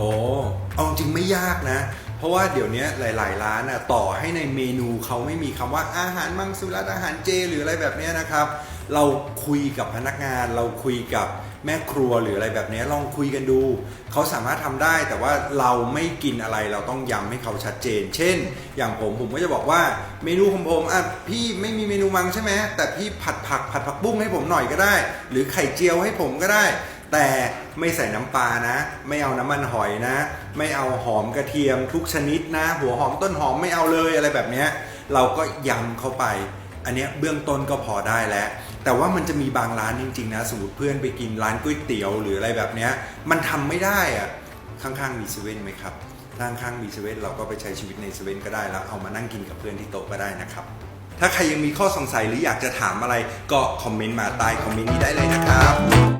โอ้เอาจริงไม่ยากนะ เพราะว่าเดี๋ยวนี้หลาย ๆ ร้านอะต่อให้ในเมนูเขาไม่มีคำว่าอาหารมังสวิรัตอาหารเจ หรืออะไรแบบนี้นะครับ เราคุยกับพนักงาน เราคุยกับแม่ครัวหรืออะไรแบบนี้ลองคุยกันดู เขาสามารถทำได้แต่ว่าเราไม่กินอะไรเราต้องย้ำให้เขาชัดเจน เช่น อย่างผมผมก็จะบอกว่าเมนูของผมอะพี่ไม่มีเมนูมังใช่ไหมแต่พี่ผัดผักผัดผักบุ้งให้ผมหน่อยก็ได้ หรือไข่เจียวให้ผมก็ได้ แต่ไม่ใส่น้ำปลานะ ไม่เอาน้ำมันหอยนะ ไม่เอาหอมกระเทียมทุกชนิดนะ หัวหอมต้นหอมไม่เอาเลยอะไรแบบนี้เราก็ยำเข้าไป อันนี้เบื้องต้นก็พอได้แล้ว แต่ว่ามันจะมีบางร้านจริง ๆ นะสมมติเพื่อนไปกินร้านก๋วยเตี๋ยวหรืออะไรแบบนี้มันทำไม่ได้อะข้างๆมีเซเว่นไหมครับข้างๆมีเซเว่นเราก็ไปใช้ชีวิตในเซเว่นก็ได้แล้วเอามานั่งกินกับเพื่อนที่โต๊ะก็ได้นะครับ ถ้าใครยังมีข้อสงสัยหรืออยากจะถามอะไรก็คอมเมนต์มาใต้คอมเมนต์นี้ได้เลยนะครับ